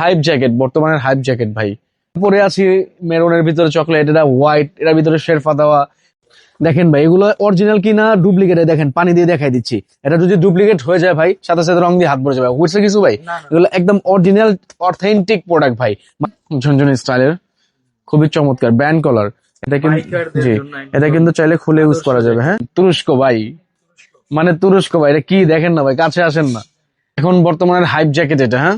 Hype jacket বর্তমানের hype jacket ভাই। পরে আছি মেরুনের ভিতরে চকলেট এটা হোয়াইট এটার ভিতরে শেরফা দেওয়া। দেখেন ভাই এগুলো অরিজিনাল কিনা ডুপ্লিকেট দেখেন পানি দিয়ে দেখাই দিচ্ছি। এটা যদি ডুপ্লিকেট হয়ে যায় ভাই সাথে সাথে রং দিয়ে হাত পড়ে যাবে। হচ্ছে কিছু ভাই? এগুলো একদম অরিজিনাল অথেন্টিক প্রোডাক্ট ভাই। ঝনঝনি স্টাইলের খুবই চমৎকার ব্যান্ড কলার এটা কিন্তু জি এটা কিন্তু চাইলে খুলে ইউজ করা যাবে হ্যাঁ? তুরস্ক ভাই। মানে তুরস্ক ভাই এটা কি দেখেন না ভাই কাছে আসেন না। এখন বর্তমানের হাইপ জ্যাকেট এটা হ্যাঁ?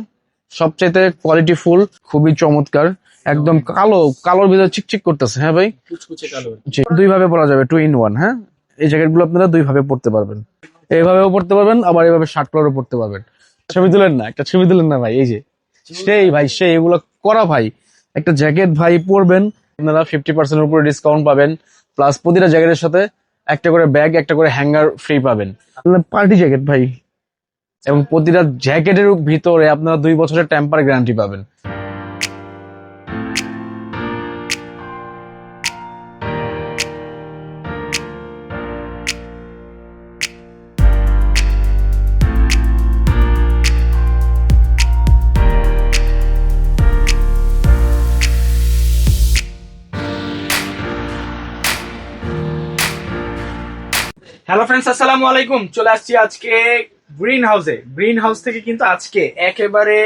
সবচাইতে কোয়ালিটি ফুল খুবই চমৎকার। একদম কালো কালোর ভিতরে চিকচিক করতেছে হ্যাঁ ভাই? দুই ভাবে পরা যাবে টু ইন ওয়ান হ্যাঁ? এই জ্যাকেটগুলো আপনারা দুই ভাবে পড়তে পারবেন। এইভাবেও পড়তে পারবেন আবার এইভাবে শার্ট কালারও পড়তে পারবেন। ছবি তুলেন না একটা ছবি তুলেন না ভাই এই যে। সেই ভাই সেই এগুলো করা ভাই। একটা জ্যাকেট ভাই পরবেন আপনারা ফিফটি পার্সেন্টের উপরে ডিসকাউন্ট পাবেন প্লাস প্রতিটা জ্যাকেটের সাথে একটা করে ব্যাগ একটা করে হ্যাঙ্গার ফ্রি পাবেন। পার্টি জ্যাকেট ভাই। এবং প্রতিটা জ্যাকেটের ভিতরে আপনারা দুই বছরের টেম্পার গ্যারান্টি পাবেন। হ্যালো ফ্রেন্ডস আসসালামু আলাইকুম। চলে আসছি আজকে গ্রিন হাউসে গ্রিন হাউস থেকে কিন্তু আজকে একেবারে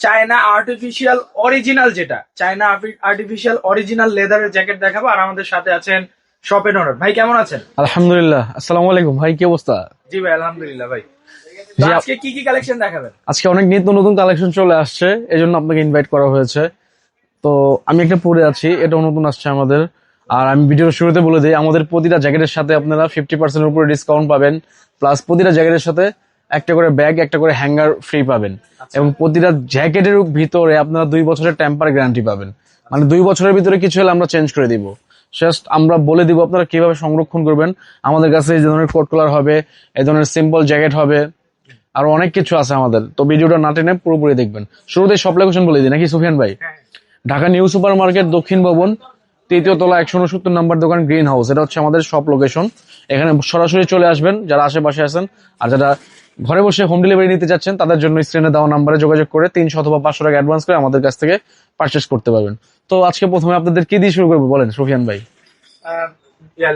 চায়না আর্টিফিশিয়াল অরিজিনাল যেটা চায়না আর্টিফিশিয়াল অরিজিনাল লেদারের জ্যাকেট দেখাবো। আর আমাদের সাথে আছেন শপেন ওনার ভাই কেমন আছেন? আলহামদুলিল্লাহ। আসসালামু আলাইকুম। ভাই কি অবস্থা? জি ভাই আলহামদুলিল্লাহ ভাই। আজকে কি কি কালেকশন দেখাবেন? আজকে অনেক নিত্য নতুন কালেকশন চলে আসছে এই জন্য আপনাকে ইনভাইট করা হয়েছে। তো আমি একটা পরে আছি এটাও নতুন আসছে আমাদের। আর আমি ভিডিওর শুরুতে বলে দিই আমাদের প্রতিটা জ্যাকেটের সাথে আপনারা ফিফটি পার্সেন্টের উপরে ডিসকাউন্ট পাবেন। প্লাস প্রতিটা জ্যাকেটের সাথে একটা করে ব্যাগ একটা করে হ্যাঙ্গার ফ্রি পাবেন। এবং প্রতিটা জ্যাকেটের ভিতরে আপনারা দুই বছরের টেম্পার গ্যারান্টি পাবেন। মানে দুই বছরের ভিতরে কিছু হলে আমরা চেঞ্জ করে দিব। জাস্ট আমরা বলে দিব আপনারা কীভাবে সংরক্ষণ করবেন। আমাদের কাছে এই ধরনের কোট কালার হবে এই ধরনের সিম্পল জ্যাকেট হবে আরও অনেক কিছু আছে আমাদের। তো ভিডিওটা না টেনে পুরোপুরি দেখবেন। শুরুতে সব লোকেশন বলে দিই নাকি সুফিয়ান ভাই? ঢাকা নিউ সুপার মার্কেট দক্ষিণ ভবন তৃতীয় তলা একশো উনসত্তর নম্বর দোকান গ্রিন হাউস এটা হচ্ছে আমাদের সব লোকেশন এখানে সরাসরি চলে আসবেন যারা আশেপাশে আছেন আর যারা ঘরে বসে হোম ডেলিভারি নিতে চাচ্ছেন তাদের জন্য স্ক্রিনে দেওয়া নাম্বারে যোগাযোগ করে তিনশো অথবা পাঁচশো টাকা অ্যাডভান্স করে আমাদের কাছ থেকে পারচেস করতে পারবেন। তো আজকে প্রথমে আপনাদের কি দিয়ে শুরু করব বলেন সুফিয়ান ভাই?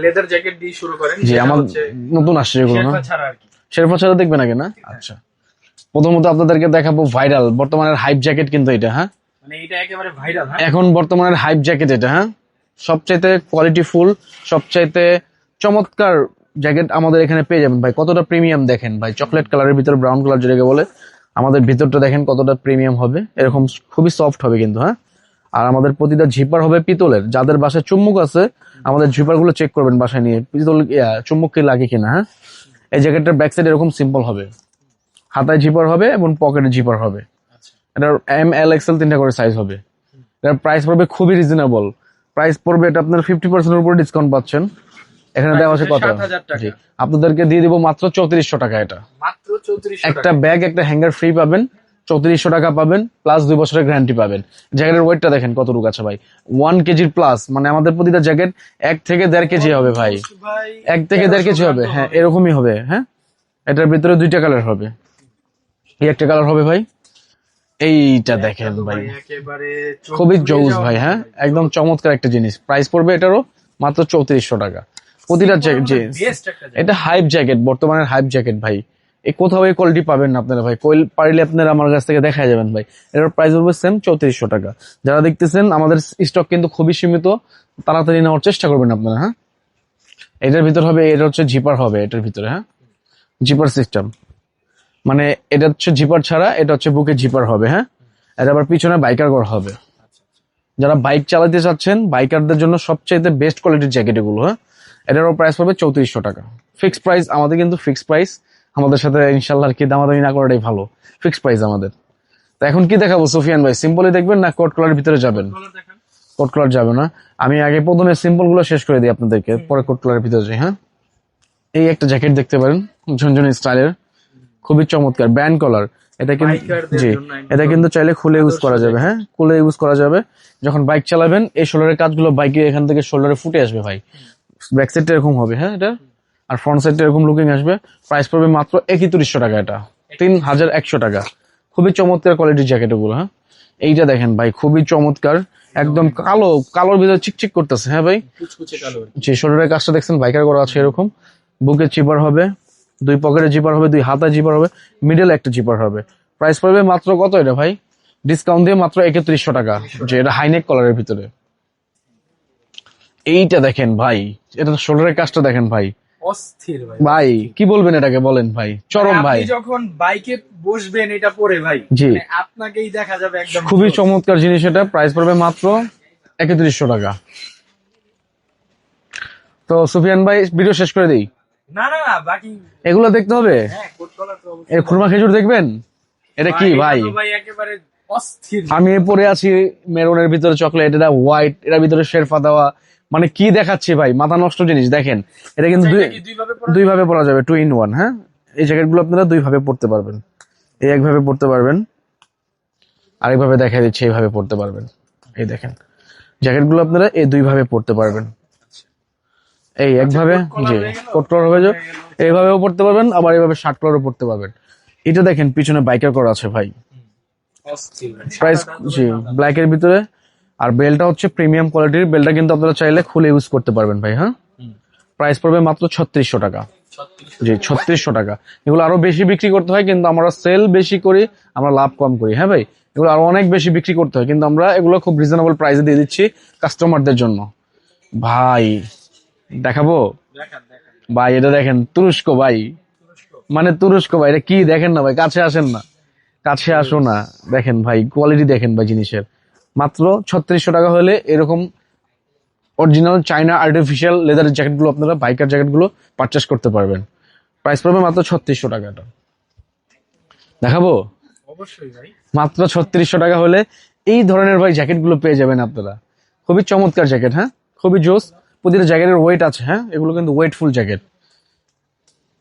লেদার জ্যাকেট দিয়ে শুরু করেন জি আমার নতুন আসছে যেগুলো না? শেরফা ছাড়া দেখবেন আগে না? আচ্ছা। প্রথমত আপনাদেরকে দেখাবো ভাইরাল বর্তমানের হাইপ জ্যাকেট কিন্তু এটা হ্যাঁ? মানে এটা একেবারে ভাইরাল হ্যাঁ? এখন বর্তমানের হাইপ জ্যাকেট এটা হ্যাঁ? সবচাইতে কোয়ালিটি ফুল সবচাইতে চমৎকার জ্যাকেট আমাদের এখানে পেয়ে যাবেন। ভাই কতটা প্রিমিয়াম দেখেন? ভাই চকলেট কালারের ভিতরে ব্রাউন কালার যেটাকে বলে আমাদের ভিতরটা দেখেন কতটা প্রিমিয়াম হবে। এরকম খুবই সফট হবে কিন্তু হ্যাঁ? আর আমাদের প্রতিটা ঝিপার হবে পিতলের। যাদের বাসায় চুম্বক আছে আমাদের জিপারগুলো চেক করবেন বাসায় নিয়ে। পিতল ইয়া, চুম্বক কি লাগে কিনা হ্যাঁ? এই জ্যাকেটটার ব্যাক সাইড এরকম সিম্পল হবে। হাতায় জিপার হবে এবং পকেটে জিপার হবে। এটার এম এল এক্সেল তিনটা করে সাইজ হবে। এটার প্রাইস পড়বে খুবই রিজনেবল প্রাইস পড়বে এটা আপনার ফিফটি পার্সেন্ট উপরে ডিসকাউন্ট পাচ্ছেন। এখানে দেওয়া আছে কত? 7,000 টাকা। জি। আপনাদেরকে দিয়ে দিব মাত্র চৌত্রিশশো টাকা এটা। মাত্র একটা ব্যাগ একটা হ্যাঙ্গার ফ্রি পাবেন চৌত্রিশশো টাকা পাবেন প্লাস দুই বছরের গ্যারান্টি পাবেন। জ্যাকেটের ওয়েটটা দেখেন কতটুকু আছে ভাই। ওয়ান কেজির প্লাস মানে আমাদের প্রতিটা জ্যাকেট এক থেকে দেড় কেজি হবে ভাই। এক থেকে দেড় কেজি হবে হ্যাঁ এরকমই হবে হ্যাঁ? এটার ভিতরে দুইটা কালার হবে। এই একটা কালার হবে ভাই। এইটা দেখেন ভাই। একেবারে খুবই জৌস ভাই হ্যাঁ? একদম চমৎকার একটা জিনিস। প্রাইস পড়বে এটারও মাত্র চৌত্রিশশো টাকা। প্রতিটা। এটা হাইপ জ্যাকেট বর্তমানের হাইপ জ্যাকেট ভাই। এই কোথাও এই কোয়ালিটি পাবেন না আপনারা ভাই। কোয়েল পারলে আপনারা আমার কাছ থেকে দেখা যাবেন ভাই। এটার প্রাইস পড়বে সেম চৌত্রিশশো টাকা। যারা দেখতেছেন আমাদের স্টক কিন্তু খুবই সীমিত। তাড়াতাড়ি নেওয়ার চেষ্টা করবেন আপনারা হ্যাঁ? এটার ভিতর হবে এটা হচ্ছে জিপার হবে এটার ভিতরে হ্যাঁ? জিপার সিস্টেম মানে এটা হচ্ছে জিপার ছাড়া এটা হচ্ছে বুকে জিপার হবে হ্যাঁ? এটা আবার পিছনে বাইকার করা হবে। যারা বাইক চালাতে চাচ্ছেন বাইকারদের জন্য সবচাইতে বেস্ট কোয়ালিটির জ্যাকেট এগুলো হ্যাঁ? এটারও প্রাইস পাবে চৌত্রিশশো টাকা। ফিক্সড প্রাইস আমাদের কিন্তু ফিক্সড প্রাইস আমাদের সাথে ইনশাল্লাহ আর কি দামাদামি না করাটাই ভালো। ফিক্সড প্রাইস আমাদের। তো এখন কি দেখাবো সুফিয়ান ভাই? সিম্পলি দেখবেন না কোট কালার ভিতরে যাবেন। কোট কালার যাবে না। আমি আগে প্রথমে সিম্পলগুলো শেষ করে দিই আপনাদেরকে পরে কোট কালারের ভিতরে যাই হ্যাঁ? এই একটা জ্যাকেট দেখতে পারেন ঝনঝনি স্টাইলের। খুবই চমৎকার ব্যান্ড কলার এটা কিন্তু জি। এটা কিন্তু চাইলে খুলে ইউজ করা যাবে হ্যাঁ? খুলে ইউজ করা যাবে। যখন বাইক চালাবেন এই শোল্ডারের কাজগুলো বাইকে এখান থেকে শোল্ডারে ফুটে আসবে ভাই। ব্যাক সাইডটা এরকম হবে হ্যাঁ এটা? আর ফ্রন্ট সাইডটা এরকম লুকিং আসবে। প্রাইস পড়বে মাত্র একত্রিশশো টাকা এটা। তিন হাজার একশো টাকা। খুবই চমৎকার কোয়ালিটির জ্যাকেট ওগুলো হ্যাঁ? এইটা দেখেন ভাই খুবই চমৎকার। একদম কালো কালোর ভিতরে চিকচিক করতেছে হ্যাঁ ভাই? যে শোল্ডারের কাজটা দেখছেন বাইকার করা আছে এরকম। বুকে চিপার হবে দুই পকেটে জিপার হবে দুই হাতে জিপার হবে মিডল একটা জিপার হবে। প্রাইস পড়বে মাত্র কত এটা ভাই? ডিসকাউন্ট দিয়ে মাত্র একত্রিশশো টাকা যে এটা হাইনেক কলারের ভিতরে। এইটা দেখেন ভাই এটা শোল্ডারের কাজটা দেখেন ভাই। অস্থির ভাই ভাই কি বলবেন এটাকে বলেন ভাই? চরম ভাই। যখন বাইকে বসবেন এটা পরে ভাই। জি। মানে আপনাকেই দেখা যাবে একদম খুবই চমৎকার জিনিস এটা প্রাইস পড়বে মাত্র একত্রিশশো টাকা। তো সুফিয়ান ভাই ভিডিও শেষ করে দিই? না না বাকি এগুলো দেখতে হবে? হ্যাঁ। এর খুরমা খেজুর দেখবেন? এটা কি ভাই তো ভাই? একেবারে অস্থির। আমি পরে আছি মেরুনের ভিতরে চকলেট এটা হোয়াইট এটার ভিতরে শেরফা দেওয়া। মানে কি দেখাচ্ছি ভাই? মাথা নষ্ট জিনিস দেখেন। এটা কিন্তু দুই এটা কি ভাবে পরা দুই ভাবে পরা যাবে টু ইন ওয়ান হ্যাঁ? এই জ্যাকেটগুলো আপনারা দুই ভাবে পড়তে পারবেন। এই একভাবে পড়তে পারবেন। আরেকভাবে দেখা দিচ্ছে এইভাবে পড়তে পারবেন। এই দেখেন জ্যাকেটগুলো আপনারা এই দুই ভাবে পড়তে পারবেন। এই একভাবে collar জি হয়ে? কোট কলার হবে যে এইভাবেও পড়তে পারবেন আবার এইভাবে শার্ট কলারও পড়তে পারবেন। এটা দেখেন পিছনে বাইকার করা আছে ভাই। প্রাইস জি ব্ল্যাক এর ভিতরে। আর বেলটা হচ্ছে প্রিমিয়াম কোয়ালিটির বেলটা কিন্তু আপনারা চাইলে খুলে ইউজ করতে পারবেন ভাই হ্যাঁ? প্রাইস পড়বে মাত্র ছত্রিশশো টাকা। 36 জি ছত্রিশশো টাকা। এগুলো আরও বেশি বিক্রি করতে হয় কিন্তু আমরা সেল বেশি করি আমরা লাভ কম করি হ্যাঁ ভাই? এগুলো আরও অনেক বেশি বিক্রি করতে হয় কিন্তু আমরা এগুলো খুব রিজনেবল প্রাইসে দিয়ে দিচ্ছি কাস্টমারদের জন্য। ভাই দেখাবো? ভাই এটা দেখেন তুরস্ক ভাই। মানে তুরস্ক ভাই এটা কি দেখেন না ভাই? কাছে আসেন না। কাছে আসো না। দেখেন ভাই কোয়ালিটি দেখেন ভাই জিনিসের। মাত্র ছত্রিশশো টাকা হলে এরকম অরিজিনাল চাইনা আর্টিফিশিয়াল লেদারের জ্যাকেটগুলো আপনারা বাইকার জ্যাকেটগুলো পারচেস করতে পারবেন। প্রাইস পড়বে মাত্র ছত্রিশশো টাকা এটা দেখাবো মাত্র ছত্রিশশো টাকা হলে এই ধরনের ভাই জ্যাকেটগুলো পেয়ে যাবেন আপনারা। খুবই চমৎকার জ্যাকেট হ্যাঁ? খুবই জোস। প্রতিটা জ্যাকেটের ওয়েট আছে হ্যাঁ? এগুলো কিন্তু ওয়েটফুল জ্যাকেট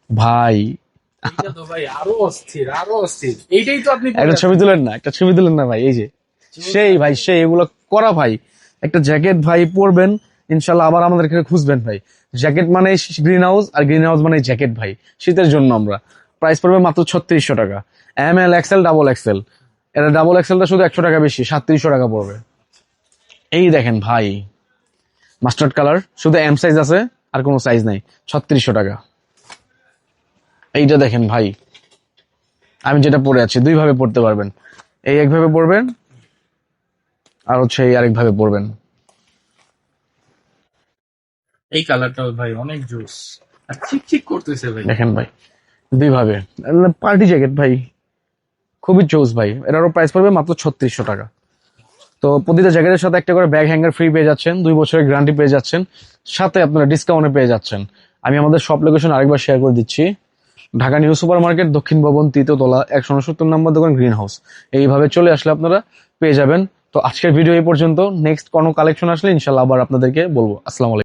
ভাই। ভাই আরও অস্থির আরও অস্থির। এইটাই তো আপনি একটা ছবি তুলেন না একটা ছবি তুলেন না ভাই এই যে। সেই ভাই, সেই, এগুলো করা ভাই। একটা জ্যাকেট ভাই পরবেন, ইনশাল্লাহ আবার আমাদের এখানে খুঁজবেন ভাই। জ্যাকেট মানে গ্রিন হাউস আর গ্রিন হাউস মানে জ্যাকেট ভাই। শীতের জন্য আমরা। প্রাইস পড়বে মাত্র ছত্রিশশো টাকা। M L XL, double XL. এটা ডাবল এক্সেলটা শুধু একশো টাকা বেশি, সাতত্রিশশো টাকা পড়বে। এই দেখেন ভাই, মাস্টার্ড কালার, শুধু এম সাইজ আছে, আর কোনো সাইজ নাই, ছত্রিশশো টাকা। এইটা দেখেন ভাই, আমি যেটা পরে আছি, দুইভাবে পড়তে পারবেন। এই একভাবে পড়বেন আর হচ্ছে আরেকভাবে পড়বেন এই কালারটাও ভাই অনেক জোস। আর চিকচিক করতেছে ভাই। দেখেন ভাই দুই ভাবে পার্টি জ্যাকেট ভাই খুবই চোস ভাই। এটারও প্রাইস পড়বে মাত্র ছত্রিশশো টাকা। তো প্রতিটা জ্যাকেটের সাথে একটা করে ব্যাগ হ্যাঙ্গার ফ্রি পেয়ে যাচ্ছেন দুই বছরের গ্যারান্টি পেয়ে যাচ্ছেন সাথে আপনারা ডিসকাউন্টে পেয়ে যাচ্ছেন। আমি আমাদের সব লোকেশন আরেকবার শেয়ার করে দিচ্ছি। ঢাকা নিউ সুপার মার্কেট দক্ষিণ ভবন তৃতীয় তলা একশো উনসত্তর নম্বর দোকান গ্রিন হাউস এইভাবে চলে আসলে আপনারা পেয়ে যাবেন তো আজকের ভিডিও এই পর্যন্ত। নেক্সট কোনো কালেকশন আসলে ইনশাল্লাহ আবার আপনাদেরকে বলব। আসসালামু আলাইকুম।